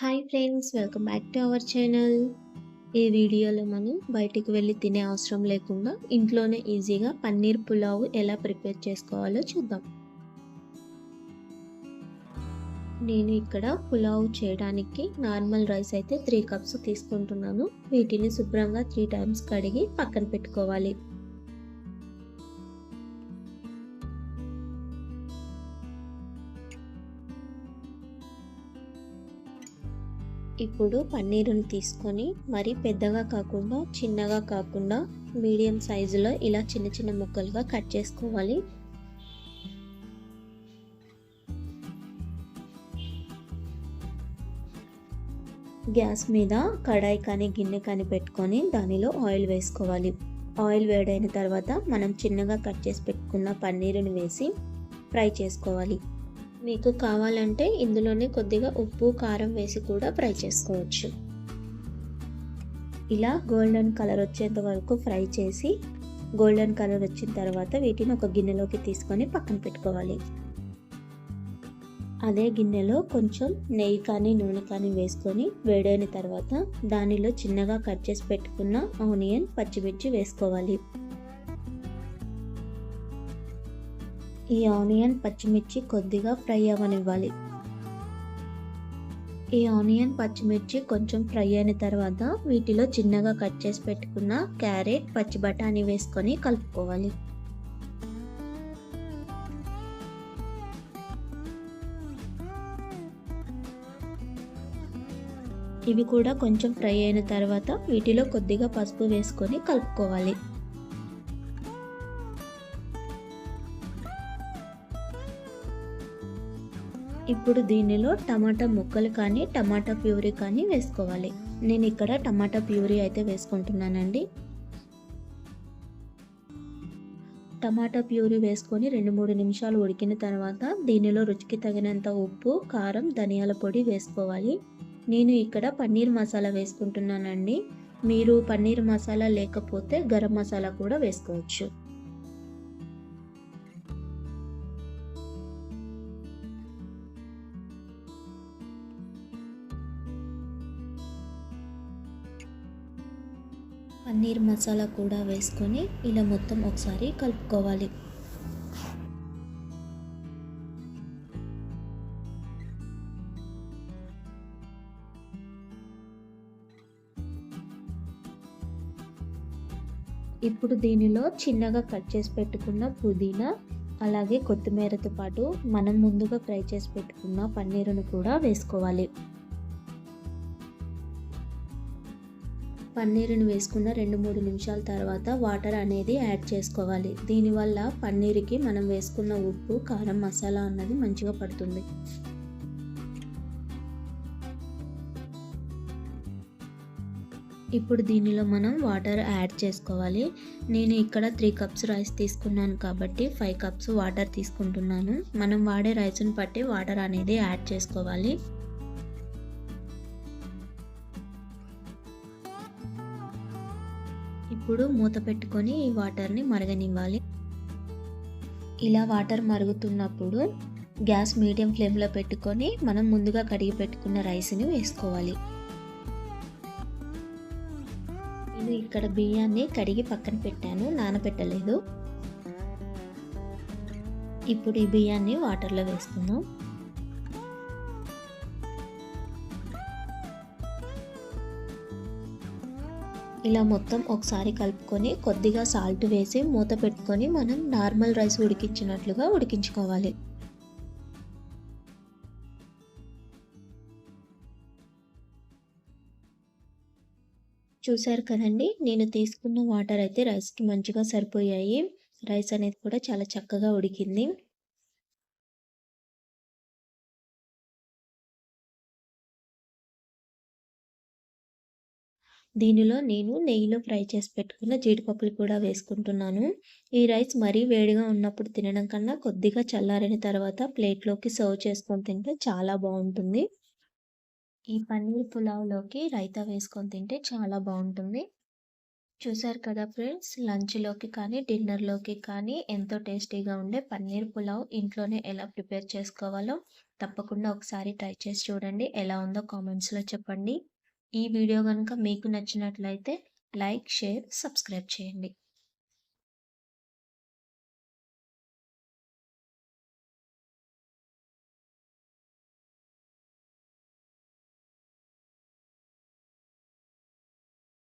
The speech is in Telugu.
Hi friends welcome back to our channel. ఈ వీడియోలో మనం బయటికి వెళ్ళి తినే అవసరం లేకుండా ఇంట్లోనే ఈజీగా పన్నీర్ పులావ్ ఎలా ప్రిపేర్ చేసుకోవాలో చూద్దాం. నేను ఇక్కడ పులావ్ చేయడానికి నార్మల్ రైస్ అయితే త్రీ కప్స్ తీసుకుంటున్నాను. వీటిని శుభ్రంగా త్రీ టైమ్స్ కడిగి పక్కన పెట్టుకోవాలి. ఇప్పుడు పన్నీరుని తీసుకొని మరి పెద్దగా కాకుండా చిన్నగా కాకుండా మీడియం సైజులో ఇలా చిన్న చిన్న ముక్కలుగా కట్ చేసుకోవాలి. గ్యాస్ మీద కడాయి కానీ గిన్నె కానీ పెట్టుకొని దానిలో ఆయిల్ వేసుకోవాలి. ఆయిల్ వేడైన తర్వాత మనం చిన్నగా కట్ చేసి పెట్టుకున్న పన్నీరుని వేసి ఫ్రై చేసుకోవాలి. మీకు కావాలంటే ఇందులోనే కొద్దిగా ఉప్పు కారం వేసి కూడా ఫ్రై చేసుకోవచ్చు. ఇలా గోల్డెన్ కలర్ వచ్చేంత వరకు ఫ్రై చేసి గోల్డెన్ కలర్ వచ్చిన తర్వాత వీటిని ఒక గిన్నెలోకి తీసుకొని పక్కన పెట్టుకోవాలి. అదే గిన్నెలో కొంచెం నెయ్యి కానీ నూనె కానీ వేసుకొని వేడైన తర్వాత దానిలో చిన్నగా కట్ చేసి పెట్టుకున్న ఆనియన్ పచ్చిమిర్చి వేసుకోవాలి. ఈ ఆనియన్ పచ్చిమిర్చి కొద్దిగా ఫ్రై అవ్వనివ్వాలి. ఈ ఆనియన్ పచ్చిమిర్చి కొంచెం ఫ్రై అయిన తర్వాత వీటిలో చిన్నగా కట్ చేసి పెట్టుకున్న క్యారెట్ పచ్చి బఠానీ వేసుకొని కలుపుకోవాలి. ఇవి కూడా కొంచెం ఫ్రై అయిన తర్వాత వీటిలో కొద్దిగా పసుపు వేసుకొని కలుపుకోవాలి. ఇప్పుడు దీనిలో టమాటా ముక్కలు కానీ టమాటా ప్యూరీ కానీ వేసుకోవాలి. నేను ఇక్కడ టమాటా ప్యూరీ అయితే వేసుకుంటున్నానండి. టమాటా ప్యూరీ వేసుకొని రెండు మూడు నిమిషాలు ఉడికిన తర్వాత దీనిలో రుచికి తగినంత ఉప్పు కారం ధనియాల పొడి వేసుకోవాలి. నేను ఇక్కడ పన్నీర్ మసాలా వేసుకుంటున్నానండి. మీరు పన్నీర్ మసాలా లేకపోతే గరం మసాలా కూడా వేసుకోవచ్చు. పన్నీర్ మసాలా కూడా వేసుకొని ఇలా మొత్తం ఒకసారి కలుపుకోవాలి. ఇప్పుడు దీనిలో చిన్నగా కట్ చేసి పెట్టుకున్న పుదీనా అలాగే కొత్తిమీరతో పాటు మనం ముందుగా ఫ్రై చేసి పెట్టుకున్న పన్నీరును కూడా వేసుకోవాలి. పన్నీరుని వేసుకున్న రెండు మూడు నిమిషాల తర్వాత వాటర్ అనేది యాడ్ చేసుకోవాలి. దీనివల్ల పన్నీరుకి మనం వేసుకున్న ఉప్పు కారం మసాలా అన్నది మంచిగా పడుతుంది. ఇప్పుడు దీనిలో మనం వాటర్ యాడ్ చేసుకోవాలి. నేను ఇక్కడ త్రీ కప్స్ రైస్ తీసుకున్నాను కాబట్టి ఫైవ్ కప్స్ వాటర్ తీసుకుంటున్నాను. మనం వాడే రైస్ని బట్టి వాటర్ అనేది యాడ్ చేసుకోవాలి. ఇప్పుడు మూత పెట్టుకొని ఈ వాటర్ని మరగనివ్వాలి. ఇలా వాటర్ మరుగుతున్నప్పుడు గ్యాస్ మీడియం ఫ్లేమ్లో పెట్టుకొని మనం ముందుగా కడిగి పెట్టుకున్న రైస్ని వేసుకోవాలి. నేను ఇక్కడ బియ్యాన్ని కడిగి పక్కన పెట్టాను నానబెట్టలేదు ఇప్పుడు ఈ బియ్యాన్ని వాటర్లో వేస్తున్నాం ఇలా మొత్తం ఒకసారి కలుపుకొని కొద్దిగా సాల్ట్ వేసి మూత పెట్టుకొని మనం నార్మల్ రైస్ ఉడికించినట్లుగా ఉడికించుకోవాలి. చూశారు కదండి? నేను తీసుకున్న వాటర్ అయితే రైస్కి మంచిగా సరిపోయాయి. రైస్ అనేది కూడా చాలా చక్కగా ఉడికింది. దీనిలో నేను నెయ్యిలో ఫ్రై చేసి పెట్టుకున్న జీడిపప్పులు కూడా వేసుకుంటున్నాను ఈ రైస్ మరీ వేడిగా ఉన్నప్పుడు తినడం కన్నా కొద్దిగా చల్లారిన తర్వాత ప్లేట్లోకి సర్వ్ చేసుకొని తింటే చాలా బాగుంటుంది ఈ పన్నీర్ పులావ్లోకి రైతా వేసుకొని తింటే చాలా బాగుంటుంది చూసారు కదా ఫ్రెండ్స్ లంచ్లోకి కానీ డిన్నర్లోకి కానీ ఎంతో టేస్టీగా ఉండే పన్నీర్ పులావ్ ఇంట్లోనే ఎలా ప్రిపేర్ చేసుకోవాలో తప్పకుండా ఒకసారి ట్రై చేసి చూడండి. ఎలా ఉందో కామెంట్స్‌లో చెప్పండి. ఈ వీడియో కనుక మీకు నచ్చినట్లయితే లైక్, షేర్, సబ్స్క్రైబ్ చేయండి.